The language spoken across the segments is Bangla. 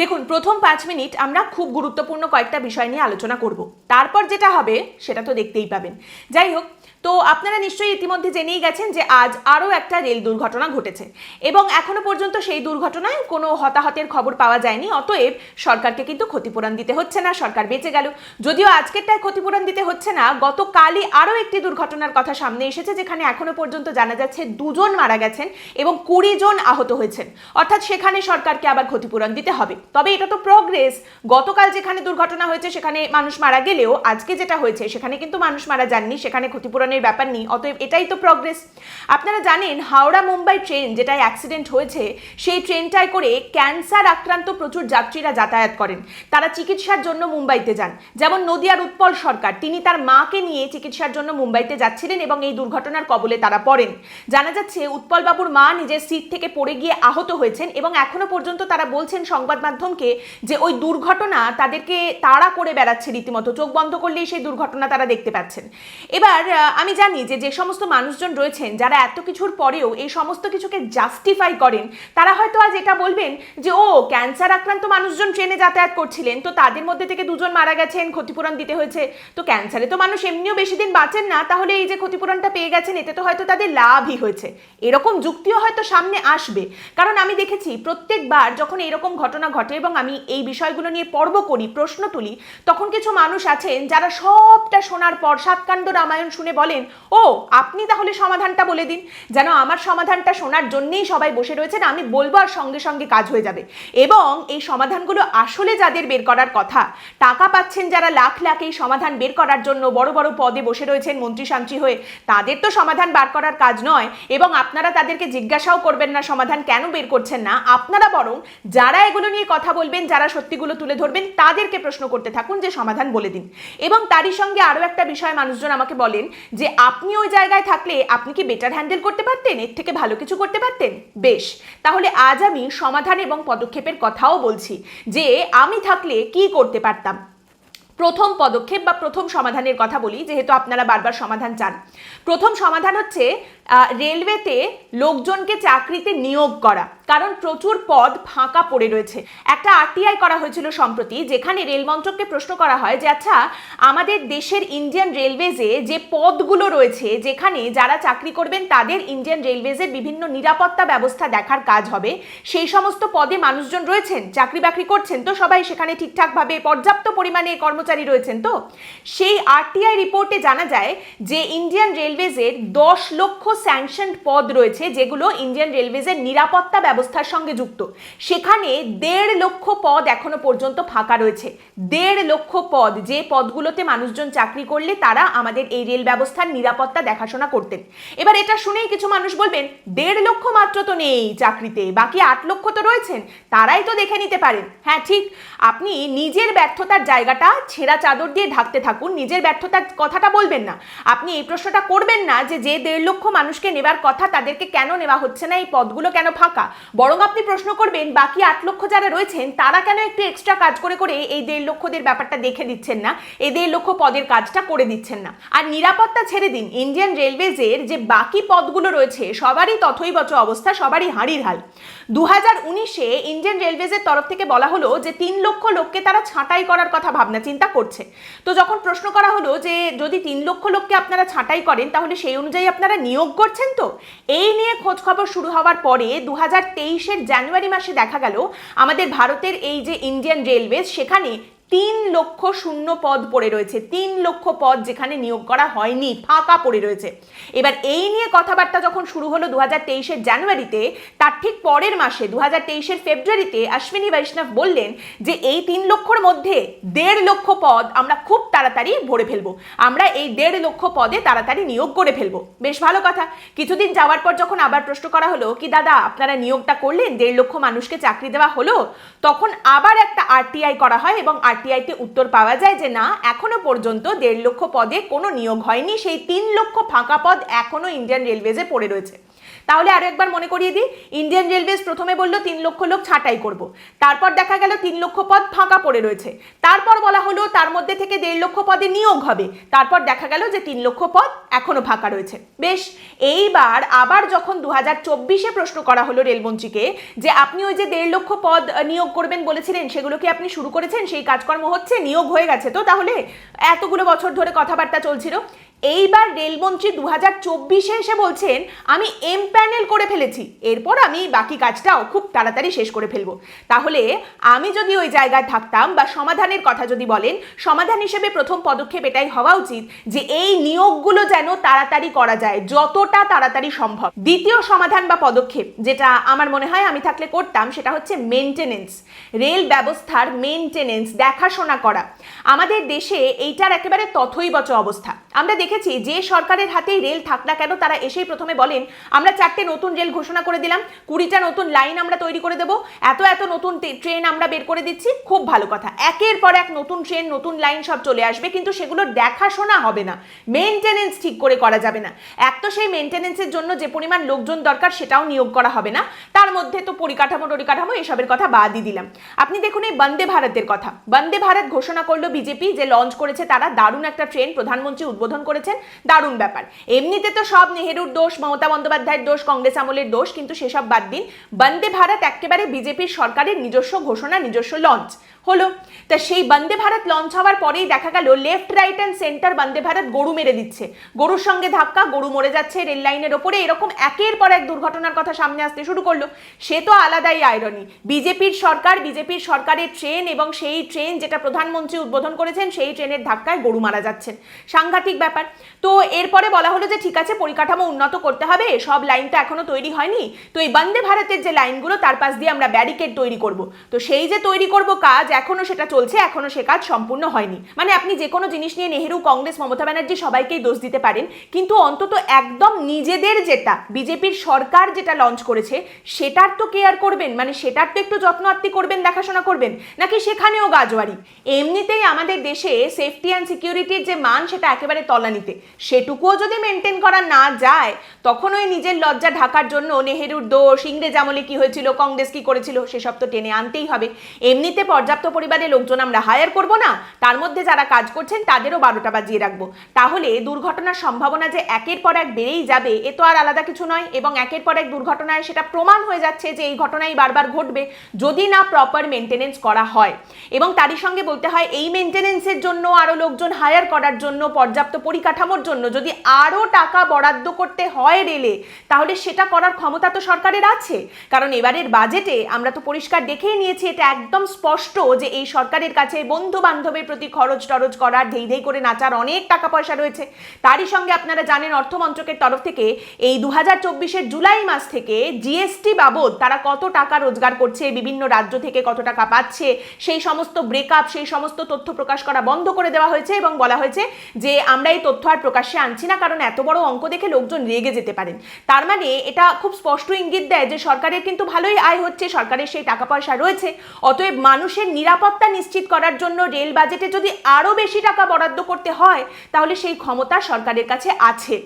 দেখুন, প্রথম পাঁচ মিনিট আমরা খুব গুরুত্বপূর্ণ কয়েকটা বিষয় নিয়ে আলোচনা করব। তারপর যেটা হবে, সেটা তো দেখতেই পাবেন। যাই হোক, তো আপনারা নিশ্চয়ই ইতিমধ্যে জেনেই গেছেন যে আজ আরও একটা রেল দুর্ঘটনা ঘটেছে এবং এখনও পর্যন্ত সেই দুর্ঘটনায় কোনো হতাহতের খবর পাওয়া যায়নি, অতএব সরকারকে কিন্তু ক্ষতিপূরণ দিতে হচ্ছে না, সরকার বেঁচে গেল। যদিও আজকেরটায় ক্ষতিপূরণ দিতে হচ্ছে না, গতকালই আরও একটি দুর্ঘটনার কথা সামনে এসেছে, যেখানে এখনও পর্যন্ত জানা যাচ্ছে দুজন মারা গেছেন এবং কুড়ি জন আহত হয়েছেন। অর্থাৎ সেখানে সরকারকে আবার ক্ষতিপূরণ দিতে হবে। তবে এটা তো প্রগ্রেস গতকাল যেখানে দুর্ঘটনা হয়েছে, সেখানে মানুষ মারা গেলেও আজকে যেটা হয়েছে, সেখানে কিন্তু মানুষ মারা যাননি, সেখানে ক্ষতিপূরণের ব্যাপার নেই, অতএব এটাই তো প্রগ্রেস আপনারা জানেন, হাওড়া মুম্বাই ট্রেন যেটায় অ্যাক্সিডেন্ট হয়েছে, সেই ট্রেনটায় করে ক্যান্সার আক্রান্ত প্রচুর যাত্রীরা যাতায়াত করেন। তারা চিকিৎসার জন্য মুম্বাইতে যান। যেমন নদিয়ার উৎপল সরকার, তিনি তার মাকে নিয়ে চিকিৎসার জন্য মুম্বাইতে যাচ্ছিলেন এবং এই দুর্ঘটনার কবলে তারা পড়েন। জানা যাচ্ছে, উৎপলবাবুর মা নিজের সিট থেকে পড়ে গিয়ে আহত হয়েছেন এবং এখনও পর্যন্ত তারা বলছেন, সংবাদ মাধ্যমকে যে ওই দুর্ঘটনা তাদেরকে তাড়া করে বেড়াচ্ছে রীতিমতো। চোখ বন্ধ করলেই সেই দুর্ঘটনা তারা দেখতে পাচ্ছেন। এবার আমি জানি যে যে সমস্ত মানুষজন রয়েছেন, যারা এত কিছুর পরেও এই সমস্ত কিছুকে জাস্টিফাই করেন, তারা হয়তো আজ এটা বলবেন যে, ও ক্যান্সার আক্রান্ত মানুষজন ট্রেনে যাতায়াত করছিলেন, তো তাদের মধ্যে থেকে দুজন মারা গেছেন, ক্ষতিপূরণ দিতে হয়েছে। তো ক্যান্সারে তো মানুষ এমনিও বেশি দিন বাঁচেন না, তাহলে এই যে ক্ষতিপূরণটা পেয়ে গেছেন, এতে তো হয়তো তাদের লাভই হয়েছে। এরকম যুক্তিও হয়তো সামনে আসবে। কারণ আমি দেখেছি, প্রত্যেকবার যখন এরকম ঘটনা ঘটে এবং আমি এই বিষয়গুলো নিয়ে পর্ব করি প্রশ্ন তুলি। তখন কিছু মানুষ আছেন যারা সবটা শোনার পর সাতকাণ্ড রামায়ণ শুনে বলেন, ও, আপনি তাহলে সমাধানটা বলে দিন। যেন আমার সমাধানটা শোনার জন্যেই সবাই বসে রয়েছেন, আমি বলব আর সঙ্গে সঙ্গে কাজ হয়ে যাবে। এবং এই সমাধানগুলো আসলে যাদের বের করার কথা, টাকা পাচ্ছেন যারা লাখ লাখ এই সমাধান বের করার জন্য বড় বড় পদে বসে রয়েছেন মন্ত্রী শান্তি হয়ে, তাদের তো সমাধান বার করার কাজ নয়। এবং আপনারা তাদেরকে জিজ্ঞাসাও করবেন না, সমাধান কেন বের করছেন না। আপনারা বরং যারা এগুলো নিয়ে কথা বলবেন, যারা সত্যিগুলো তুলে ধরবেন, তাদেরকে প্রশ্ন করতে থাকুন যে সমাধান বলে দিন। এবং তারই সঙ্গে আরও একটা বিষয় মানুষজন আমাকে বলেন যে, আপনি ওই জায়গায় থাকলে আপনি কি বেটার হ্যান্ডেল করতে পারতেন? এর থেকে ভালো কিছু করতে পারতেন? বেশ। তাহলে আজ আমি সমাধান এবং পদক্ষেপের কথাও বলছি যে, আমি থাকলে কি করতে পারতাম? প্রথম পদক্ষেপ বা প্রথম সমাধানের কথা বলি, যেহেতু আপনারা বারবার সমাধান চান। প্রথম সমাধান হচ্ছে রেলওয়েতে লোকজনকে চাকরিতে নিয়োগ করা, কারণ প্রচুর পদ ফাঁকা পড়ে রয়েছে। একটা আরটিআই করা হয়েছিল সম্প্রতি, যেখানে রেল মন্ত্রককে প্রশ্ন করা হয় যে আচ্ছা আমাদের দেশের ইন্ডিয়ান রেলওয়েজে যে পদগুলো রয়েছে, যেখানে যারা চাকরি করবেন, তাদের ইন্ডিয়ান রেলওয়েজের বিভিন্ন নিরাপত্তা ব্যবস্থা দেখার কাজ হবে। সেই সমস্ত পদে মানুষজন রয়েছেন, চাকরি বাকরি করছেন তো সবাই সেখানে ঠিকঠাকভাবে পর্যাপ্ত পরিমাণে কর্মচারী রয়েছেন তো? সেই আরটিআই রিপোর্টে জানা যায় যে, ইন্ডিয়ান রেলওয়েজের দশ লক্ষ স্যাংশনড পদ রয়েছে যেগুলো ইন্ডিয়ান রেলওয়েজের নিরাপত্তা ব্যবস্থার সঙ্গে যুক্ত। সেখানে দেড় লক্ষ পদ এখনও পর্যন্ত ফাঁকা রয়েছে। দেড় লক্ষ পদ, যে পদগুলোতে মানুষজন চাকরি করলে তারা আমাদের এই রেল ব্যবস্থার নিরাপত্তা দেখাশোনা করতেন। এবার এটা শুনেই কিছু মানুষ বলবেন, দেড় লক্ষ মাত্র তো নেই চাকরিতে, বাকি আট লক্ষ তো রয়েছেন, তারাই তো দেখে নিতে পারেন। হ্যাঁ ঠিক, আপনি নিজের ব্যর্থতার জায়গাটা ছেঁড়া চাদর দিয়ে ঢাকতে থাকুন, নিজের ব্যর্থতার কথাটা বলবেন না। আপনি এই প্রশ্নটা করবেন না যে যে দেড় লক্ষ মানুষকে নেবার কথা তাদেরকে কেন নেওয়া হচ্ছে না? এই পদগুলো কেন ফাঁকা? বরং আপনি প্রশ্ন করবেন, বাকি আট লক্ষ যারা রয়েছেন, তারা কেন একটু এক্সট্রা কাজ করে করে এই দেড় লক্ষদের ব্যাপারটা দেখে দিচ্ছেন না? এই দেড় লক্ষ পদের কাজটা করে দিচ্ছেন না। আর নিরাপত্তা ছেড়ে দিন ইন্ডিয়ান রেলওয়েজের যে বাকি পদগুলো রয়েছে, সবারই তথৈবচ অবস্থা, সবারই হাঁড়ির হাল। দু হাজার উনিশে ইন্ডিয়ান রেলওয়েজের তরফ থেকে বলা হলো যে, তিন লক্ষ লোককে তারা ছাঁটাই করার কথা ভাবনা, চিন্তা করছে। তো যখন প্রশ্ন করা হলো যে, যদি তিন লক্ষ লোককে আপনারা ছাঁটাই করেন, তাহলে সেই অনুযায়ী আপনারা নিয়োগ করছেন তো? এই নিয়ে খোঁজ খবর শুরু হওয়ার পরে দু হাজার জানুয়ারি মাসে দেখা গেল, আমাদের ভারতের এই যে ইন্ডিয়ান রেলওয়েজ সেখানে তিন লক্ষ শূন্য পদ পড়ে রয়েছে। তিন লক্ষ পদ যেখানে নিয়োগ করা হয়নি, ফাঁকা পড়ে রয়েছে। এবার এই নিয়ে কথাবার্তা যখন শুরু হলো দু হাজার জানুয়ারিতে, তার ঠিক পরের মাসে দু হাজার ফেব্রুয়ারিতে অশ্বিনী বৈষ্ণব বললেন যে, এই তিন লক্ষর মধ্যে দেড় লক্ষ পদ আমরা খুব তাড়াতাড়ি ভরে ফেলব। আমরা এই দেড় লক্ষ পদে তাড়াতাড়ি নিয়োগ করে ফেলব। বেশ ভালো কথা। কিছুদিন যাওয়ার পর যখন আবার প্রশ্ন করা হলো কি, দাদা, আপনারা নিয়োগটা করলেন? দেড় লক্ষ মানুষকে চাকরি দেওয়া হলো? তখন আবার একটা আরটিআই করা হয় এবং আরটিআইতে উত্তর পাওয়া যায় যে না, এখনও পর্যন্ত দেড় লক্ষ পদে কোনো নিয়োগ হয়নি। সেই তিন লক্ষ ফাঁকা পদ এখনও ইন্ডিয়ান রেলওয়েজে পড়ে রয়েছে। তাহলে আরও একবার মনে করিয়ে দিই ইন্ডিয়ান রেলওয়েজ প্রথমে বলল তিন লক্ষ লোক ছাঁটাই করব। তারপর দেখা গেল তিন লক্ষ পদ ফাঁকা পড়ে রয়েছে। তারপর বলা হলো তার মধ্যে থেকে দেড় লক্ষ পদে নিয়োগ হবে। তারপর দেখা গেল যে তিন লক্ষ পদ এখনও ফাঁকা রয়েছে। বেশ, এইবার আবার যখন দু হাজার চব্বিশে প্রশ্ন করা হলো রেলমন্ত্রীকে যে আপনি ওই যে দেড় লক্ষ পদ নিয়োগ করবেন বলেছিলেন, সেগুলো কি আপনি শুরু করেছেন? সেই কাজকর্ম হচ্ছে, নিয়োগ হয়ে গেছে তো তাহলে? এতগুলো বছর ধরে কথাবার্তা চলছিল। এইবার রেলমন্ত্রী দু হাজার চব্বিশে এসে বলছেন, আমি এম প্যানেল করে ফেলেছি। এরপর আমি বাকি কাজটাও খুব তাড়াতাড়ি শেষ করে ফেলব। তাহলে আমি যদি ওই জায়গায় থাকতাম বা সমাধানের কথা যদি বলেন, সমাধান হিসেবে প্রথম পদক্ষেপ এটাই হওয়া উচিত যে এই নিয়োগগুলো যেন তাড়াতাড়ি করা যায়, যতটা তাড়াতাড়ি সম্ভব। দ্বিতীয় সমাধান বা পদক্ষেপ যেটা আমার মনে হয় আমি থাকলে করতাম, সেটা হচ্ছে মেনটেনেন্স রেল ব্যবস্থার মেনটেনেন্স দেখাশোনা করা। আমাদের দেশে এইটার একেবারে তথৈবচ অবস্থা। আমরা দেখেছি, যে সরকারের হাতেই রেল থাক না কেন, তারা এসেই প্রথমে বলেন, আমরা চারটে নতুন রেল ঘোষণা করে দিলাম, কুড়িটা নতুন লাইন আমরা তৈরি করে দেবো, এত এত নতুন ট্রেন আমরা বের করে দিচ্ছি, খুব ভালো কথা। একের পর এক নতুন ট্রেন, নতুন লাইন সব চলে আসবে, কিন্তু সেগুলোর দেখাশোনা হবে না মেনটেনেন্স ঠিক করে করা যাবে না। এক তো সেই মেনটেনেন্সের জন্য যে পরিমাণ লোকজন দরকার, সেটাও নিয়োগ করা হবে না, তার মধ্যে তো পরিকাঠামো, টরিকাঠামো, এসবের কথা বাদই দিলাম। আপনি দেখুন এই বন্দে ভারতের কথা। বন্দে ভারত ঘোষণা করল বিজেপি, যে লঞ্চ করেছে তারা, দারুণ একটা ট্রেন প্রধানমন্ত্রী উদ্বোধন করেছেন? দারুণ ব্যাপার। এমনিতে তো সব নেহেরুর দোষ, মমতা বন্দ্যোপাধ্যায়ের দোষ, কংগ্রেস আমলের দোষ, কিন্তু সেসব বাদ দিন। বন্দে ভারত একেবারে বিজেপির সরকারের নিজস্ব ঘোষণা, নিজস্ব লঞ্চ। হলো। তা সেই বন্দে ভারত লঞ্চ হওয়ার পরেই দেখা গেল left right and center Vande Bharat গরু মেরে দিচ্ছে। গরুর সঙ্গে ধাক্কা, গরু মরে যাচ্ছে রেল লাইনের ওপরে এরকম একের পর এক দুর্ঘটনার কথা সামনে আসতে শুরু করল। সে তো আলাদাই আয়রনি বিজেপির সরকার, বিজেপির সরকারের ট্রেন এবং সেই ট্রেন যেটা প্রধানমন্ত্রী উদ্বোধন করেছেন, সেই ট্রেনের ধাক্কায় গরু মারা যাচ্ছেন। সাংঘাতিক ব্যাপার। তো এরপরে বলা হলো যে, ঠিক আছে, পরিকাঠামো উন্নত করতে হবে, সব লাইন তো এখনও তৈরি হয়নি। তো এই বন্দে ভারতের যে লাইনগুলো তার পাশ দিয়ে আমরা ব্যারিকেড তৈরি করব। তো সেই যে তৈরি করব কাজ এখনও সেটা চলছে, এখনও সে কাজ সম্পূর্ণ হয়নি। মানে আপনি যে কোনো জিনিস নিয়ে নেহেরু, কংগ্রেস, মমতা ব্যানার্জি সবাইকেই দোষ দিতে পারেন, কিন্তু অন্তত একদম নিজেদের যেটা, বিজেপির সরকার যেটা লঞ্চ করেছে, সেটার তো কেয়ার করবেন মানে সেটার তো একটু যত্ন আত্মি করবেন, দেখাশোনা করবেন, নাকি সেখানেও গাজওয়ারি এমনিতেই আমাদের দেশে সেফটি অ্যান্ড সিকিউরিটির যে মান, সেটা একেবারে তলানিতে। সেটুকুও যদি মেনটেন করা না যায়, তখন ওই নিজের লজ্জা ঢাকার জন্য নেহেরুর দোষ, ইংরেজ আমলে কি হয়েছিল, কংগ্রেস কি করেছিল, সেসব তো টেনে আনতেই হবে। এমনিতে পর্যাপ্ত পরিমাণে লোকজন আমরা হায়ার করব না। তার মধ্যে যারা কাজ করছেন, তাদেরও বারোটা বাজিয়ে রাখব। তাহলে দুর্ঘটনার সম্ভাবনা যে একের পর এক বেড়েই যাবে, এ তো আর আলাদা কিছু নয় এবং একের পর এক দুর্ঘটনায় সেটা প্রমাণ হয়ে যাচ্ছে যে এই ঘটনাই বারবার ঘটবে যদি না প্রপার মেনটেনেন্স করা হয়। এবং তারই সঙ্গে বলতে হয়, এই মেনটেনেন্সের জন্য আরও লোকজন হায়ার করার জন্য, পর্যাপ্ত পরিকাঠামোর জন্য যদি আরও টাকা বরাদ্দ করতে হয় রেলে, তাহলে সেটা করার ক্ষমতা তো সরকারের আছে। কারণ এবারের বাজেটে আমরা তো পরিষ্কার দেখেই নিয়েছি, এটা একদম স্পষ্ট যে এই সরকারের কাছে বন্ধু বান্ধবের প্রতি খরচ টরচ করার ধেই ধেই করে নাচার অনেক টাকা পয়সা রয়েছে। তারই সঙ্গে আপনারা জানেন অর্থমন্ত্রকের তরফ থেকে এই দু হাজার জুলাই মাস থেকে জিএসটি বাবদ তারা কত টাকা রোজগার করছে, বিভিন্ন রাজ্য থেকে কত টাকা পাচ্ছে, সেই সমস্ত ব্রেকআপ, সেই সমস্ত তথ্য প্রকাশ করা বন্ধ করে দেওয়া হয়েছে এবং বলা হয়েছে যে আমরা এই তথ্য আর প্রকাশ্যে আনছি না, কারণ এত বড় অঙ্ক দেখে লোকজন রেগে যেতে পারেন। তার মানে এটা খুব স্পষ্ট ইঙ্গিত দেয় যে সরকারের কিন্তু ভালোই আয় হচ্ছে, সরকারের সেই টাকা পয়সা রয়েছে, অতএব মানুষের নিরাপত্তা নিশ্চিত করার জন্য রেল বাজেটে যদি আরও বেশি টাকা বরাদ্দ করতে হয়, তাহলে সেই ক্ষমতা সরকারের কাছে আছে।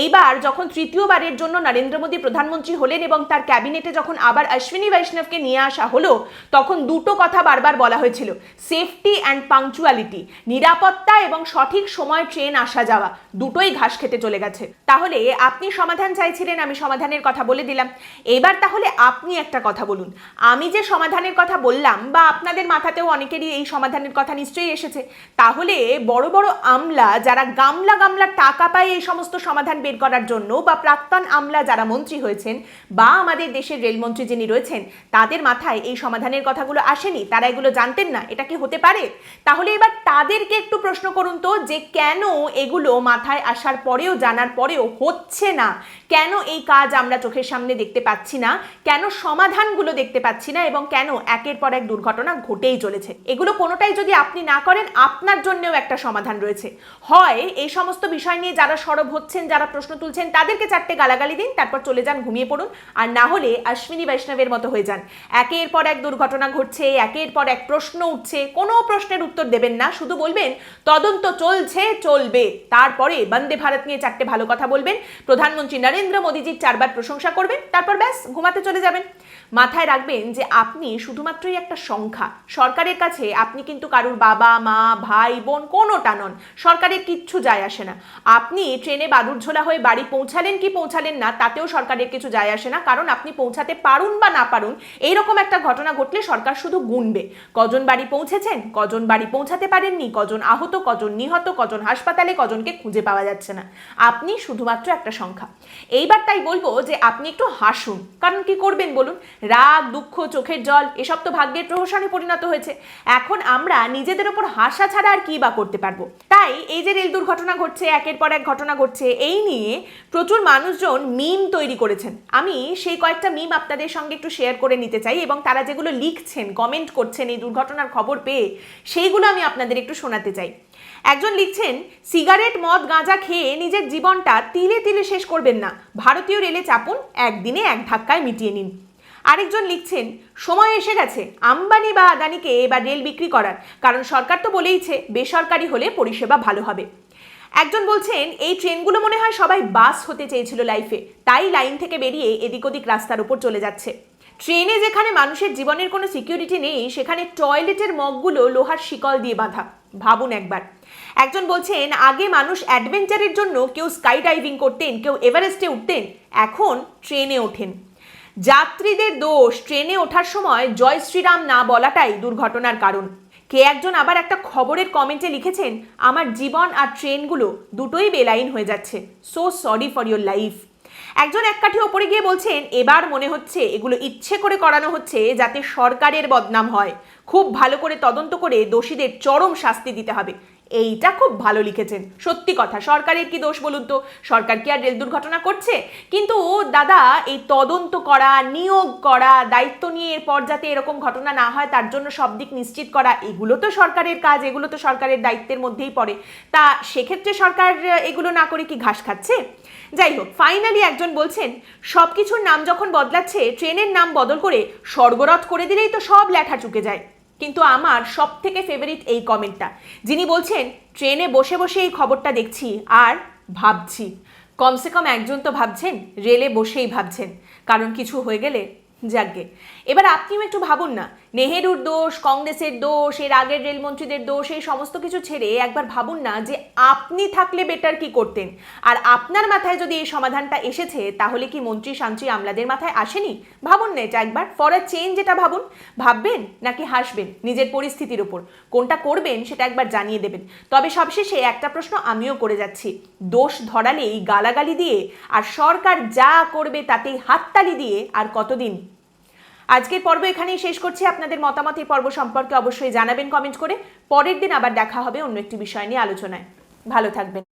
এইবার যখন তৃতীয়বারের জন্য নরেন্দ্র মোদী প্রধানমন্ত্রী হলেন এবং তার ক্যাবিনেটে যখন আবার অশ্বিনী বৈষ্ণবকে নিয়ে আসা হলো, তখন দুটো কথা বারবার বলা হয়েছিল, সেফটি অ্যান্ড পাংচুয়ালিটি, নিরাপত্তা এবং সঠিক সময় ট্রেন আসা যাওয়া, দুটোই ঘাস খেতে চলে গেছে। তাহলে আপনি সমাধান চাইছিলেন, আমি সমাধানের কথা বলে দিলাম। এবার তাহলে আপনি একটা কথা বলুন। আমি যে সমাধানের কথা বললাম বা আপনাদের মাথাতেও অনেকেরই এই সমাধানের কথা নিশ্চয়ই এসেছে। তাহলে বড় বড় আমলা যারা গামলা গামলা টাকা পায় এই সমস্ত সমাধান বের করার জন্য বা প্রাক্তন আমলা যারা মন্ত্রী হয়েছেন বা আমাদের দেশের রেলমন্ত্রী যিনি রয়েছেন, তাদের মাথায় এই সমাধানের কথাগুলো আসেনি? তারা এগুলো জানতেন না? এটা কি হতে পারে? তাহলে এবার তাদেরকে একটু প্রশ্ন করুন তো যে কেন এগুলো মাথায় আসার পরেও, জানার পরেও হচ্ছে না? কেন এই কাজ আমরা চোখের সামনে দেখতে পাচ্ছি না? কেন সমাধানগুলো দেখতে পাচ্ছি না? এবং কেন একের পর এক দুর্ঘটনা ঘটেই চলেছে। এগুলো কোনোটাই যদি আপনি না করেন, আপনার জন্যও একটা সমাধান রয়েছে। হয় এই সমস্ত বিষয় নিয়ে যারা সরব হচ্ছেন, যারা প্রশ্ন তুলছেন, তাদেরকে চারটে গালাগালি দিন, তারপর চলে যান, ঘুমিয়ে পড়ুন। আর না হলে অশ্বিনী বৈষ্ণবের মতো হয়ে যান। একের পর এক দুর্ঘটনা ঘটছে, একের পর এক প্রশ্ন উঠছে, কোনো প্রশ্নের উত্তর দেবেন না। শুধু বলবেন, তদন্ত চলছে, চলবে। তারপরে বন্দে ভারত নিয়ে চারটে ভালো কথা বলবেন। প্রধানমন্ত্রী নরেন্দ্র মোদীজির চারবার প্রশংসা করবেন, তারপর ব্যাস, ঘুমাতে চলে যাবেন। মাথায় রাখবেন যে আপনি শুধুমাত্রই একটা সংখ্যা। সরকারের কাছে আপনি কিন্তু কারুর বাবা, মা, ভাই, বোন কোনোটা নন। সরকারের কিচ্ছু যায় আসে না। আপনি ট্রেনে বাদুর ঝোলা হয়ে বাড়ি পৌঁছালেন কি পৌঁছালেন না, তাতেও সরকারের কিছু যায় আসে না। কারণ আপনি পৌঁছাতে পারুন বা না পারুন, এইরকম একটা ঘটনা ঘটলে সরকার শুধু গুনবে। কজন বাড়ি পৌঁছেছেন, কজন বাড়ি পৌঁছাতে পারেননি, কজন আহত, কজন নিহত, কজন হাসপাতালে, কজনকে খুঁজে পাওয়া যাচ্ছে না। আপনি শুধুমাত্র একটা সংখ্যা। এইবার তাই বলব যে আপনি একটু হাসুন। কারণ কি করবেন বলুন? রাগ, দুঃখ, চোখের জল, এসব তো ভাগ্যের প্রহসনে পরিণত হয়েছে। এখন আমরা নিজেদের ওপর হাসা ছাড়া আর কি বা করতে পারব? তাই এই যে রেল দুর্ঘটনা ঘটছে, একের পর এক ঘটনা ঘটছে, এই নিয়ে প্রচুর মানুষজন মিম তৈরি করেছেন। আমি সেই কয়েকটা মিম আপনাদের সঙ্গে একটু শেয়ার করে নিতে চাই এবং তারা যেগুলো লিখছেন কমেন্ট করছেন এই দুর্ঘটনার খবর পেয়ে, সেইগুলো আমি আপনাদের একটু শোনাতে চাই। একজন লিখছেন, সিগারেট, মদ, গাঁজা খেয়ে নিজের জীবনটা তিলে তিলে শেষ করবেন না। ভারতীয় রেলে চাপুন, একদিনে এক ধাক্কায় মিটিয়ে নিন। আরেকজন লিখছেন, সময় এসে গেছে, আম্বানি বা আদানিকে এবার রেল বিক্রি করার, কারণ সরকার তো বলেইছে বেসরকারি হলে পরিষেবা ভালো হবে। একজন বলছেন, এই ট্রেনগুলো মনে হয় সবাই বাস হতে চেয়েছিল লাইফে, তাই লাইন থেকে বেরিয়ে এদিক ওদিক রাস্তার উপর চলে যাচ্ছে। ট্রেনে যেখানে মানুষের জীবনের কোনো সিকিউরিটি নেই, সেখানে টয়লেটের মগগুলো লোহার শিকল দিয়ে বাঁধা। ভাবুন একবার। একজন বলছেন, আগে মানুষ অ্যাডভেঞ্চারের জন্য কেউ স্কাই ডাইভিং করতেন, কেউ এভারেস্টে উঠতেন, এখন ট্রেনে ওঠেন। যাত্রীদের দোষ ট্রেনে ওঠার সময় জয় শ্রীরাম না বলাটাই দুর্ঘটনার কারণ। কে একজন আবার একটা খবরের কমেন্টে লিখেছেন, আমার জীবন আর ট্রেনগুলো দুটোই বেলাইন হয়ে যাচ্ছে। So sorry for your life একজন এক কাঠি ওপরে গিয়ে বলছেন, এবার মনে হচ্ছে এগুলো ইচ্ছে করে করানো হচ্ছে যাতে সরকারের বদনাম হয়। খুব ভালো করে তদন্ত করে দোষীদের চরম শাস্তি দিতে হবে। এইটা খুব ভালো লিখেছেন। সত্যি কথা, সরকারের কি দোষ বলুন তো? সরকার কি আর রেল দুর্ঘটনা করছে? কিন্তু দাদা, এই তদন্ত করা, নিয়োগ করা, দায়িত্ব নিয়ে এরপর যাতে এরকম ঘটনা না হয়, তার জন্য সব দিক নিশ্চিত করা, এগুলো তো সরকারের কাজ, এগুলো তো সরকারের দায়িত্বের মধ্যেই পড়ে। তা সেক্ষেত্রে সরকার এগুলো না করে কি ঘাস খাচ্ছে? যাই হোক ফাইনালি একজন বলছেন সব কিছুর নাম যখন বদলাচ্ছে, ট্রেনের নাম বদল করে স্বর্গরথ করে দিলেই তো সব লেখা চুকে যায়। কিন্তু আমার সব থেকে ফেভারিট এই কমেন্টটা যিনি বলছেন ট্রেনে বসে বসে এই খবরটা দেখছি আর ভাবছি। কমসে কম একজন তো ভাবছেন রেলে বসেই ভাবছেন। কারণ কিছু হয়ে গেলে যাকগে। এবার আপনিও একটু ভাবুন না, নেহেরুর দোষ, কংগ্রেসের দোষ, এর আগের রেলমন্ত্রীদের দোষ, এই সমস্ত কিছু ছেড়ে একবার ভাবুন না যে আপনি থাকলে বেটার কি করতেন। আর আপনার মাথায় যদি এই সমাধানটা এসেছে, তাহলে কি মন্ত্রী শান্তি আমলাদের মাথায় আসেনি? ভাবুন না এটা একবার ফর আ চেঞ্জ এটা ভাবুন, ভাববেন নাকি হাসবেন নিজের পরিস্থিতির উপর? কোনটা করবেন সেটা একবার জানিয়ে দেবেন। তবে সবশেষে একটা প্রশ্ন আমিও করে যাচ্ছি, দোষ ধরালেই গালাগালি দিয়ে আর সরকার যা করবে তাতেই হাততালি দিয়ে আর কতদিন আজকের পর্ব এখানেই শেষ করছি। আপনাদের মতামত এই পর্ব সম্পর্কে অবশ্যই জানাবেন কমেন্ট করে। পরের দিন আবার দেখা হবে অন্য একটি বিষয় নিয়ে আলোচনায়। ভালো থাকবেন।